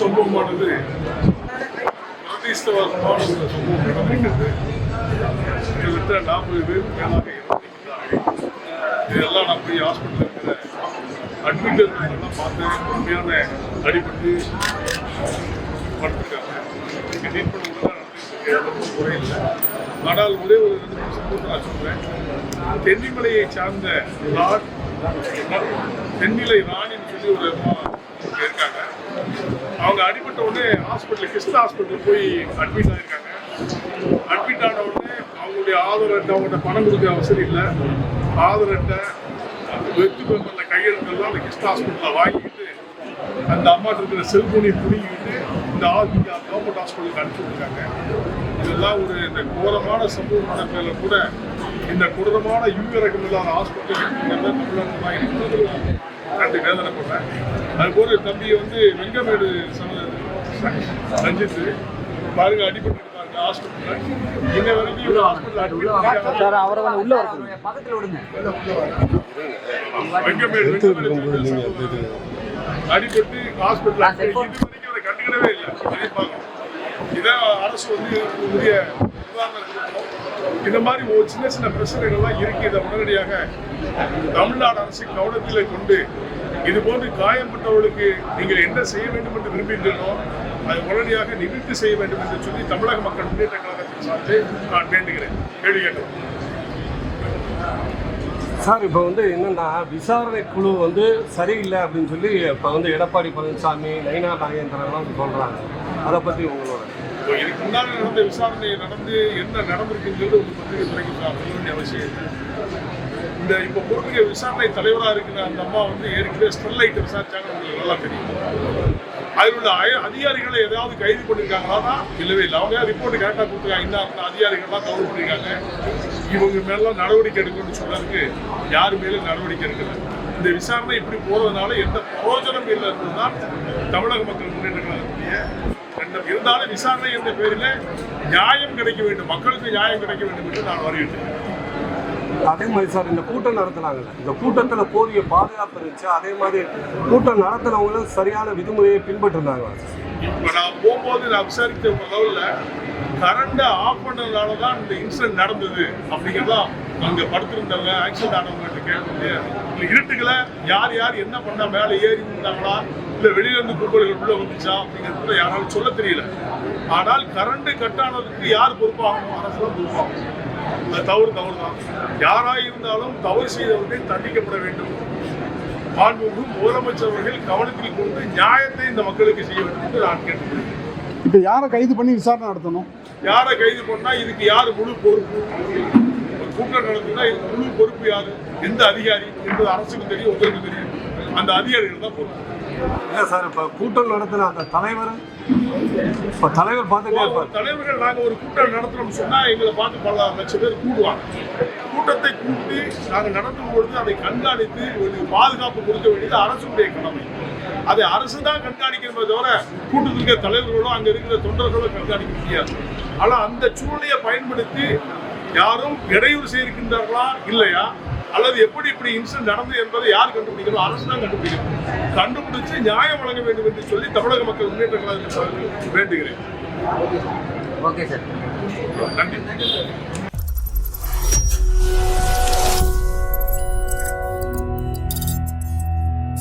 சம்பவமானது. பிரதிஷ்டவசமான ஒரு சம்பவம் நடந்திருக்கிறது கிட்டத்தட்ட நாற்பது பேர் மேலாக இறந்திருக்கிறார்கள். இதெல்லாம் நான் போய் ஹாஸ்பிட்டலில் இருக்கிற அட்மிட் எல்லாம் உண்மையான அடிபட்டு படுத்திருக்காங்க. ட்ரீட்மெண்ட் நடந்துருக்கு குறையில்லை ஆனால் ஒரே ஒரு ரெண்டு மூணு நான் சொல்கிறேன் தென்னிமலையை சார்ந்த ராண் தென்னிலை ராணின்னு சொல்லி ஒரு இருக்காங்க. அவங்க அடிபட்ட உடனே ஹாஸ்பிட்டல் கிருஷ்ணா ஹாஸ்பிட்டல் போய் அட்மிட் ஆகிருக்காங்க அட்மிட் ஆன உடனே அவங்களுடைய ஆதார் அட்டை அவங்கள்ட்ட பணம் கொடுக்க அவசரம் இல்லை. ஆதார் அட்டை வெற்றி பெற்ற கையெழுத்தெல்லாம் அந்த கிருஷ்ணா ஹாஸ்பிட்டலில் வாங்கிட்டு அந்த அம்மாட்ட இருக்கிற செல்போனை பிடிங்கிட்டு இந்த ஆஸ்பிட்டல் கவர்மெண்ட் ஹாஸ்பிட்டலுக்கு அனுப்பிச்சு இதெல்லாம் ஒரு இந்த கோரமான சமூக நடக்கிறதுல கூட இந்த கொடூரமான யூரகம் இல்லாத ஹாஸ்பிட்டல் தமிழ்நாட்டில் தான். இருக்கிறது கண்டு வேதனைப்படுறேன் அது போல தம்பி வந்து வெங்கமேடு சம- ரஞ்சித் பாருங்க அடிபட்டு இன்ன வரைக்கும் இவர் ஹாஸ்பிட்டல் அட்மிட் சார் அவரை உள்ள பக்கத்துல விடுங்க. வெங்கமேடு அடிபட்டு ஹாஸ்பிட்டல் இது வரைக்கும் அவரை கண்டுக்கிடவே இல்லை. இதான் அரசு வந்து உரிய இந்த மாதிரி ஒரு சின்ன சின்ன பிரச்சனைகள்லாம் இருக்கு இதை உடனடியாக தமிழ்நாடு அரசு கவனத்தில் கொண்டு இது போன்று காயப்பட்டவர்களுக்கு நீங்கள் என்ன செய்ய வேண்டும் என்று விரும்புகிறீர்களோ அதை உடனடியாக நிவர்த்தி செய்ய வேண்டும் என்று சொல்லி தமிழக மக்கள் முன்னேற்ற கழகத்தின் சார்பில் நான் வேண்டுகிறேன். கேள்வி கேட்டோம் சார் இப்போ வந்து என்னென்னா விசாரணை குழு வந்து சரியில்லை அப்படின்னு சொல்லி இப்போ வந்து எடப்பாடி பழனிசாமி நயினா நாகேந்திரன்லாம் சொல்கிறாங்க அதை பற்றி உங்களோட இப்போ இதுக்கு முன்னாடி நடந்த விசாரணை நடந்து என்ன நடந்திருக்குங்கிறது ஒரு பத்திரிகை துறைக்கு சொல்ல வேண்டிய அவசியம் இல்லை. இந்த இப்போ பொறுப்புக்கு விசாரணை தலைவராக இருக்கிற அந்த அம்மா வந்து ஏற்கனவே ஸ்டெர்லைட் விசாரிச்சாங்க உங்களுக்கு நல்லா தெரியும். அதில் உள்ள அய- அதிகாரிகளை ஏதாவது கைது பண்ணியிருக்காங்களா இல்லவே இல்லை. அவங்க ரிப்போர்ட் கரெக்டாக கொடுத்துருக்காங்க. இன்னும் அந்த அதிகாரிகள்லாம் கவர் பண்ணியிருக்காங்க இவங்க மேலாம் நடவடிக்கை எடுக்கணும்னு சொல்றதுக்கு யார் மேலும் நடவடிக்கை எடுக்கல. இந்த விசாரணை இப்படி போறதுனால எந்த பிரயோஜனம் இல்லை தான் தமிழக மக்கள் முன்னேற்ற கழகத்துடைய இருந்தாலும் விசாரணை என்ற பேரில் நியாயம் கிடைக்க வேண்டும் மக்களுக்கு நியாயம் கிடைக்க வேண்டும் என்று நான் வருகிறேன் அதே மாதிரி சார் இந்த கூட்டம் நடத்துனாங்கல்ல. இந்த கூட்டத்தில் போதிய பாதுகாப்பு இருந்துச்சு. அதே மாதிரி கூட்டம் நடத்துனவங்களும் சரியான விதிமுறையை பின்பற்றிருந்தாங்க. இப்போ நான் போகும்போது நான் விசாரித்த லெவலில் கரண்டை ஆஃப் பண்ணதுனால தான் இந்த இன்சிடென்ட் நடந்தது அப்படிங்கிறதான் அங்கே படுத்திருந்தவங்க ஆக்சிடென்ட் ஆனவங்ககிட்ட கேட்டு இல்லை இருட்டுகளை யார் யார் என்ன பண்ணால் மேலே ஏறி இருந்தாங்களா இல்லை வெளியிலேருந்து கும்பல்கள் உள்ள வந்துச்சா? அப்படிங்கிறது கூட யாராலும் சொல்ல தெரியல. ஆனால் கரண்ட் கட் ஆனதுக்கு யார் பொறுப்பாகணும்? அரசு தான் பொறுப்பாகணும். அது தவறு தவறு தான் யாராக இருந்தாலும் தவறு செய்தவர்கள் தண்டிக்கப்பட வேண்டும். மாண்புமிகு முதலமைச்சர் அவர்கள் கவனத்தில் கொண்டு நியாயத்தை இந்த மக்களுக்கு செய்ய வேண்டும் என்று நான் கேட்டுக்கொள்கிறேன். இப்போ யாரை கைது பண்ணி விசாரணை நடத்தணும்? யாரை கைது பண்ணா இதுக்கு யாரு முழு பொறுப்பு? ஒரு கூட்டம் நடத்தினா இதுக்கு முழு பொறுப்பு யாரு? எந்த அதிகாரி? என்பது அரசுக்கு தெரியும் உங்களுக்கு தெரியும். அந்த அதிகாரிகள் தான் பொறுப்பு. இல்லை சார் இப்போ கூட்டம் நடத்தின அந்த தலைவர் இப்போ தலைவர் பார்த்துட்டே இருப்பார். தலைவர்கள் நாங்க ஒரு கூட்டம் நடத்துறோம்னு சொன்னா எங்களை பார்த்து பல லட்சம் பேர் கூடுவாங்க. கூட்டத்தை கூட்டி நாங்க நடத்தும் பொழுது அதை கண்காணித்து ஒரு பாதுகாப்பு கொடுக்க வேண்டியது அரசுடைய கடமை. அதை அரசு தான் கண்காணிக்கிறமே தவிர கூட்டத்தில் இருக்கிற தலைவர்களோ அங்க இருக்கிற தொண்டர்களோ கண்காணிக்க முடியாது. ஆனா அந்த சூழ்நிலையை பயன்படுத்தி யாரும் இடையூறு செய்திருக்கின்றார்களா இல்லையா? அல்லது எப்படி இப்படி இன்சிடென்ட் நடந்தது என்பதை யார் கண்டுபிடிக்கணும்? அரசு தான் கண்டுபிடிக்கணும். கண்டுபிடிச்சு நியாயம் வழங்க வேண்டும் என்று சொல்லி தமிழக மக்கள் முன்னேற்ற கழகத்தின் சார்பில் வேண்டுகிறேன். Okay sir. நன்றி.